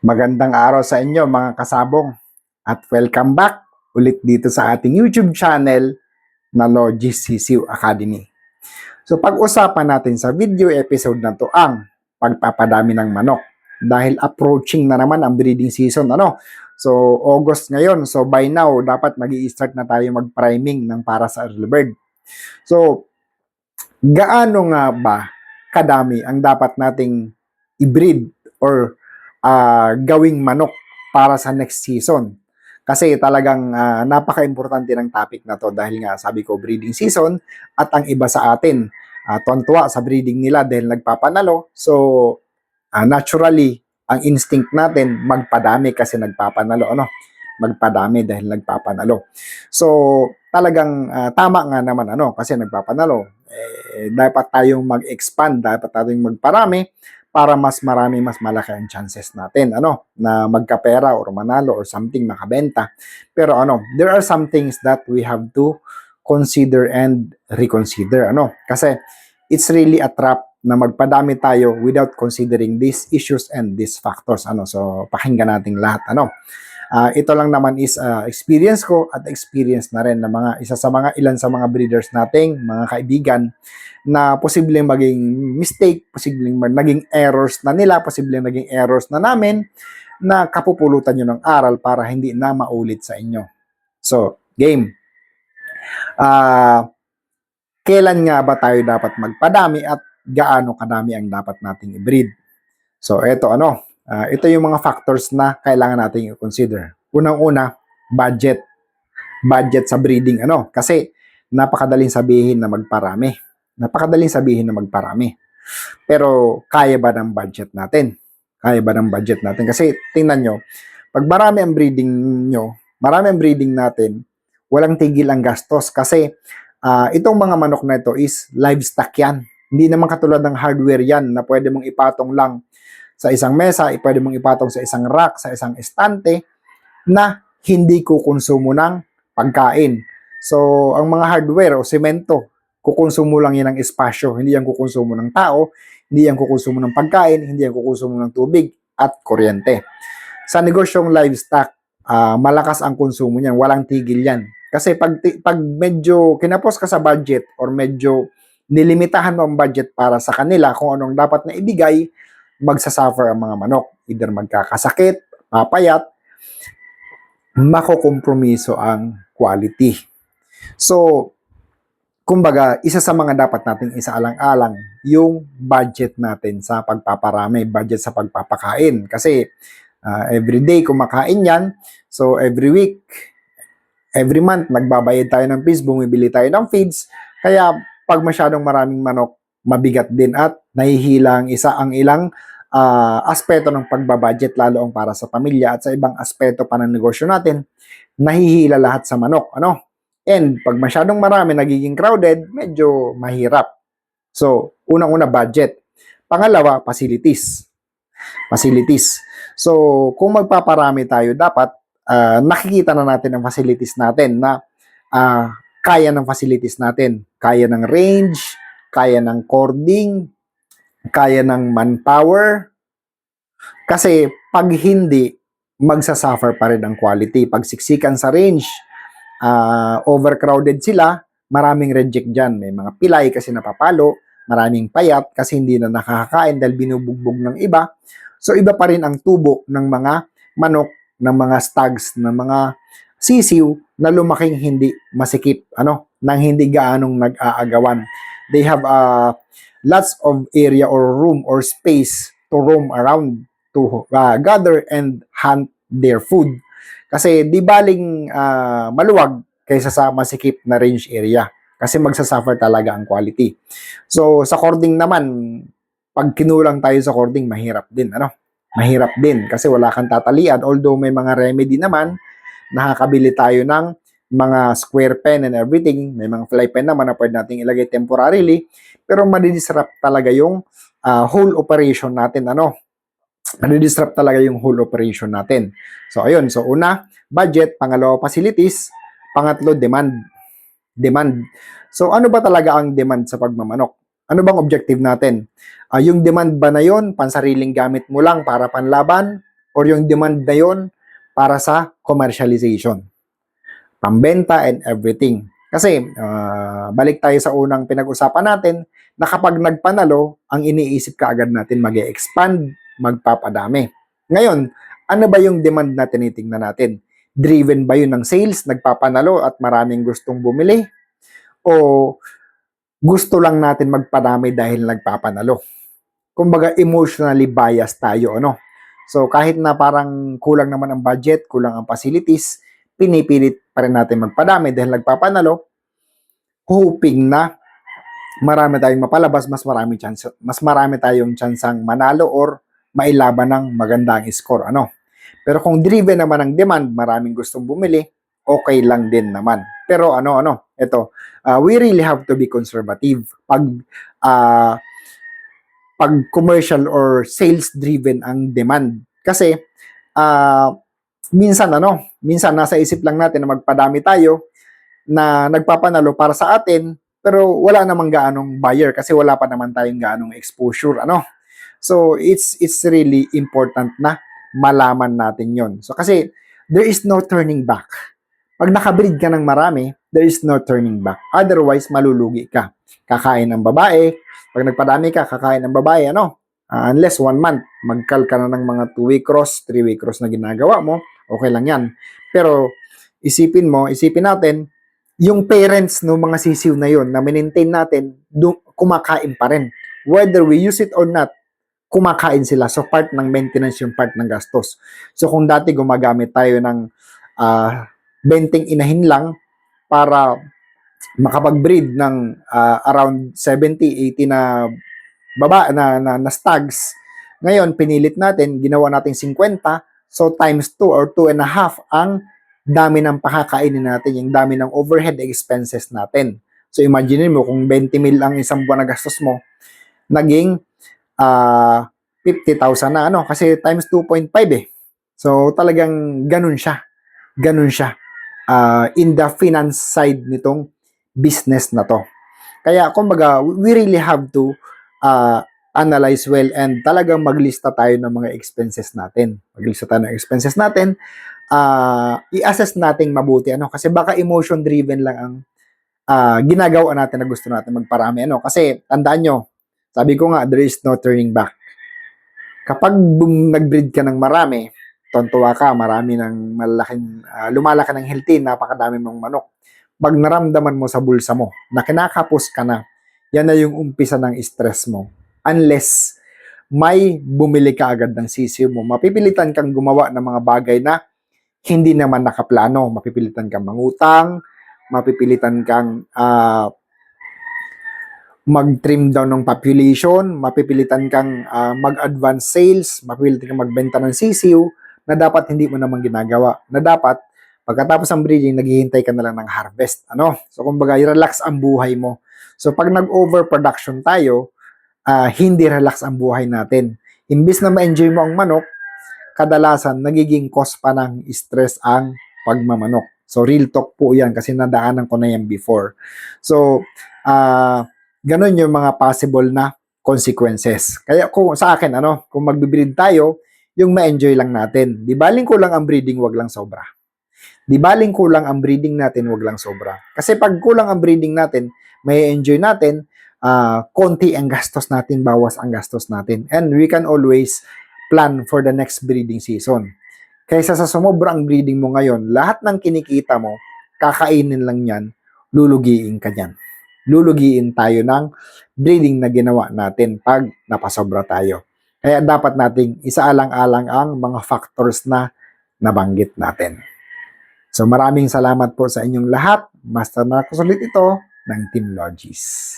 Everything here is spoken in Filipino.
Magandang araw sa inyo mga kasabong at welcome back ulit dito sa ating YouTube channel na Logis CCU Academy. So pag-usapan natin sa video episode na to ang pagpapadami ng manok dahil approaching na naman ang breeding season ano. So August ngayon so by now dapat mag start na tayo mag-priming ng para sa early bird. So gaano nga ba kadami ang dapat nating i-breed or ah, gawing manok para sa next season. Kasi talagang ah, napaka-importante ng topic na to dahil nga sabi ko breeding season at ang iba sa atin uh, tuwa sa breeding nila dahil nagpapanalo. So ah, naturally ang instinct natin magpadami kasi nagpapanalo ano magpadami dahil nagpapanalo. So talagang ah, tama nga naman ano kasi nagpapanalo eh, dapat tayong mag-expand, dapat tayong magparami para mas marami, mas malaki ang chances natin, ano, na magkapera or manalo or something, makabenta. Pero ano, there are some things that we have to consider and reconsider, ano, kasi it's really a trap na magpadami tayo without considering these issues and these factors, ano, so pakinggan natin lahat, ano. Ah, ito lang naman is ah, experience ko at experience na rin ng mga isa sa mga ilan sa mga breeders nating mga kaibigan na posibleng maging mistake, posibleng naging errors na nila, posibleng naging errors na namin na kapupulutan nyo ng aral para hindi na maulit sa inyo. So, game. Ah, kailan nga ba tayo dapat magpadami at gaano kadami ang dapat nating i-breed? So, eto ano, ah, ito yung mga factors na kailangan nating i-consider. Unang-una, budget. Budget sa breeding ano, kasi napakadaling sabihin na magparami. Napakadaling sabihin na magparami. Pero kaya ba ng budget natin? Kaya ba ng budget natin? Kasi tingnan nyo, pag marami ang breeding nyo, marami ang breeding natin, walang tigil ang gastos kasi ah, itong mga manok na ito is livestock yan. Hindi naman katulad ng hardware yan na pwede mong ipatong lang sa isang mesa, pwede mong ipatong sa isang rack, sa isang estante na hindi kukonsumo ng pagkain. So, ang mga hardware o semento, kukonsumo lang yan ng espasyo, hindi yan kukonsumo ng tao, hindi yan kukonsumo ng pagkain, hindi yan kukonsumo ng tubig at kuryente. Sa negosyong livestock, ah, malakas ang konsumo niyan, walang tigil yan. Kasi pag, pag medyo kinapos ka sa budget or medyo nilimitahan mo ang budget para sa kanila kung anong dapat na ibigay, magsasuffer ang mga manok. Either magkakasakit, papayat, makokompromiso ang quality. So, kumbaga, isa sa mga dapat nating isaalang-alang yung budget natin sa pagpaparami, budget sa pagpapakain. Kasi ah, every day kumakain yan. So, every week, every month, nagbabayad tayo ng fees, bumibili tayo ng feeds. Kaya, pag masyadong maraming manok, mabigat din at nahihila ang isa ang ilang ah, aspeto ng pagbabudget lalo ang para sa pamilya at sa ibang aspeto pa ng negosyo natin, nahihila lahat sa manok. Ano? And pag masyadong marami nagiging crowded, medyo mahirap. So, unang-una budget. Pangalawa, facilities. Facilities. So, kung magpaparami tayo, dapat ah, nakikita na natin ang facilities natin na ah, kaya ng facilities natin. Kaya ng range, kaya ng cording, kaya ng manpower. Kasi pag hindi, magsasuffer pa rin ang quality. Pag siksikan sa range, ah, overcrowded sila, maraming reject dyan. May mga pilay kasi napapalo, maraming payat kasi hindi na nakakakain dahil binubugbog ng iba. So iba pa rin ang tubo ng mga manok, ng mga stags, ng mga sisiw na lumaking hindi masikip, ano, nang hindi gaanong nag-aagawan. They have uh, lots of area or room or space to roam around to uh, gather and hunt their food. Kasi di baling ah, maluwag kaysa sa masikip na range area. Kasi magsasuffer talaga ang quality. So, sa cording naman, pag kinulang tayo sa cording, mahirap din. Ano? Mahirap din kasi wala kang tatalian. Although may mga remedy naman, nakakabili tayo ng mga square pen and everything. May mga fly pen naman na pwede nating ilagay temporarily. Pero madidisrupt talaga yung ah, whole operation natin. Ano? Madidisrupt talaga yung whole operation natin. So, ayun. So, una, budget. Pangalawa, facilities. Pangatlo, demand. Demand. So, ano ba talaga ang demand sa pagmamanok? Ano bang objective natin? Ah, yung demand ba na yon pansariling gamit mo lang para panlaban? or yung demand na yon para sa commercialization. Pambenta and everything. Kasi, ah, balik tayo sa unang pinag-usapan natin, na kapag nagpanalo, ang iniisip ka agad natin mag expand magpapadami. Ngayon, ano ba yung demand na tinitingnan natin? Driven ba yun ng sales, nagpapanalo at maraming gustong bumili? O gusto lang natin magpadami dahil nagpapanalo? Kumbaga, emotionally biased tayo, ano? So, kahit na parang kulang naman ang budget, kulang ang facilities, pinipilit pa rin natin magpadami dahil nagpapanalo, hoping na marami tayong mapalabas, mas marami chance, mas marami tayong chansang manalo or mailaban ng magandang score, ano? Pero kung driven naman ang demand, maraming gustong bumili, okay lang din naman. Pero ano, ano, ito, uh, we really have to be conservative. Pag, uh, pag commercial or sales driven ang demand. Kasi, uh, minsan ano, minsan nasa isip lang natin na magpadami tayo na nagpapanalo para sa atin, pero wala namang gaanong buyer kasi wala pa naman tayong gaanong exposure, ano. So, it's it's really important na malaman natin yon. So, kasi there is no turning back. Pag nakabreed ka ng marami, there is no turning back. Otherwise, malulugi ka. Kakain ng babae. Pag nagpadami ka, kakain ng babae, ano? Uh, unless one month, magkal ka na ng mga two-way cross, three-way cross na ginagawa mo, okay lang yan. Pero, isipin mo, isipin natin, yung parents no mga sisiw na yon na maintain natin, kumakain pa rin. Whether we use it or not, kumakain sila. So, part ng maintenance yung part ng gastos. So, kung dati gumagamit tayo ng uh, benting inahin lang para makapag-breed ng uh, around 70, 80 na baba na, na, na stags. Ngayon, pinilit natin, ginawa natin 50, so times 2 or 2 and a half ang dami ng pakakainin natin, yung dami ng overhead expenses natin. So imagine mo kung 20 mil ang isang buwan na gastos mo, naging uh, 50,000 na ano kasi times 2.5 eh. So talagang ganun siya. Ganun siya uh, in the finance side nitong business na to. Kaya kumbaga, we really have to uh, analyze well and talagang maglista tayo ng mga expenses natin. Maglista tayo ng expenses natin. Uh, i-assess natin mabuti ano kasi baka emotion driven lang ang uh, ginagawa natin na gusto natin magparami ano kasi tandaan nyo sabi ko nga there is no turning back kapag nag-breed ka ng marami tontuwa ka, marami ng malaking, uh, lumalaki ng healthy, napakadami mong manok. Pag naramdaman mo sa bulsa mo na kinakapos ka na, yan na yung umpisa ng stress mo. Unless may bumili ka agad ng sisiw mo, mapipilitan kang gumawa ng mga bagay na hindi naman nakaplano. Mapipilitan kang mangutang, mapipilitan kang uh, mag-trim down ng population, mapipilitan kang uh, mag-advance sales, mapipilitan kang magbenta ng sisiw, na dapat hindi mo naman ginagawa. Na dapat, pagkatapos ng breeding, naghihintay ka na lang ng harvest. Ano? So, kumbaga, relax ang buhay mo. So, pag nag-overproduction tayo, uh, hindi relax ang buhay natin. Imbis na ma-enjoy mo ang manok, kadalasan, nagiging cause pa ng stress ang pagmamanok. So, real talk po yan kasi nadaanan ko na yan before. So, uh, ganun yung mga possible na consequences. Kaya kung sa akin, ano, kung magbe-breed tayo, yung ma-enjoy lang natin. Di baling kulang ang breeding, wag lang sobra. Di baling kulang ang breeding natin, wag lang sobra. Kasi pag kulang ang breeding natin, may enjoy natin, uh, konti ang gastos natin, bawas ang gastos natin. And we can always plan for the next breeding season. Kaysa sa sumobrang breeding mo ngayon, lahat ng kinikita mo, kakainin lang yan, lulugiin ka yan. Lulugiin tayo ng breeding na ginawa natin pag napasobra tayo. Kaya dapat nating isaalang-alang ang mga factors na nabanggit natin. So maraming salamat po sa inyong lahat. Master Marcos ulit ito ng Team Logis.